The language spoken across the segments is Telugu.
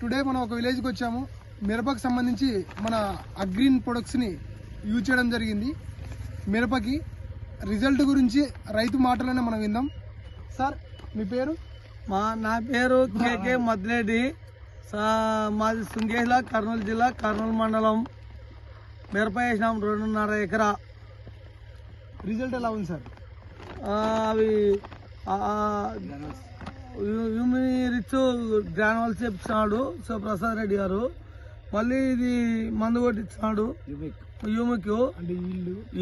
టుడే మనం ఒక విలేజ్కి వచ్చాము. మిరపకు సంబంధించి మన అగ్రీన్ ప్రొడక్ట్స్ని యూజ్ చేయడం జరిగింది. మిరపకి రిజల్ట్ గురించి రైతు మాటలోనే మనం విందాం. సార్ మీ పేరు? మా నా పేరు కేకే మద్లేడి సా- మాది శృంగేల కర్నూలు జిల్లా కర్నూలు మండలం. మిరప వేసినాం రెండున్నర ఎకరా. రిజల్ట్ ఎలా ఉంది సార్? అవి రిచ్ గ్రానువల్స్ ఇచ్చినాడు శివప్రసాద్ రెడ్డి గారు. మళ్ళీ ఇది మందు కొట్టించినాడు యూమిక్. అంటే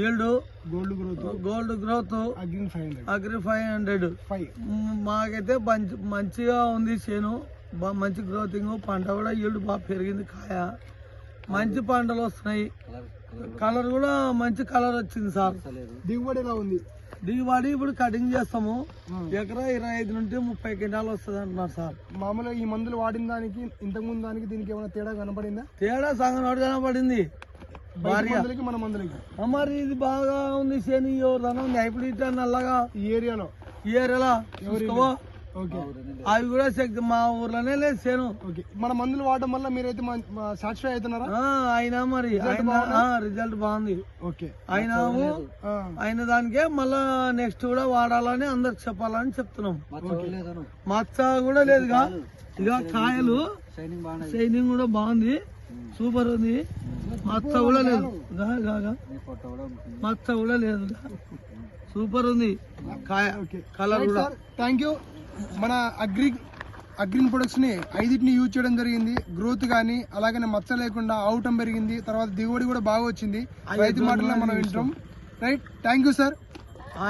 yield. Gold growth. Gold growth. Agri five hundred. Five. మాకైతే మంచి మంచిగా ఉంది చేను. బా మంచి గ్రోతింగ్. పంట కూడా ఈల్డ్ బాగా పెరిగింది కాయ. మంచి పంటలు వస్తున్నాయి. కలర్ కూడా మంచి కలర్ వచ్చింది సార్. దిగుబడి ఎలా ఉంది? దిగుబడి ఇప్పుడు కటింగ్ చేస్తాము. ఎకరా ఇరవై ఐదు నుండి ముప్పై క్వింటాలు వస్తుంది అంటున్నారు సార్. మామూలుగా ఈ మందులు వాడిన దానికి ఇంతకు ముందు దానికి దీనికి ఏమైనా తేడా కనపడిందా? తేడా సగం నోటి కనపడింది. మన మందులకి. మరి ఇది బాగా ఉంది శని ఎవరిదైనా ఉంది. హైబ్రిడ్ నల్లగా ఈ ఏరియాలో. ఈ ఏరియాలో అవి కూడా మా ఊర్లోనే లేదు చేను మన మందులు వాడడం వల్ల మీరైతే సాటిస్ఫై అవుతున్నారా? అయినా మరి అయినా రిజల్ట్ బాగుంది. ఓకే. అయినాము ఆ, అయిన దానికే మళ్ళా నెక్స్ట్ కూడా వాడాలని అందరికి చెప్పాలని చెప్తున్నాం. మచ్చ కూడా లేదుగా ఇక. కాయలు. షైనింగ్ కూడా బాగుంది. సూపర్ ఉంది. మచ్చ కూడా లేదు. మచ్చ కూడా లేదు సూపర్ ఉంది. కాయ కలర్ కూడా. థ్యాంక్ యూ మన అగ్రి అగ్రిన్ ప్రొడక్ట్స్ని ఐదింటిని యూజ్ చేయడం జరిగింది. గ్రోత్ కానీ అలాగనే మచ్చ లేకుండా అవుటం పెరిగింది. తర్వాత దిగుబడి కూడా బాగా వచ్చింది. రైతు మాటల్లో మనం వింటాం రైట్? Thank you sir.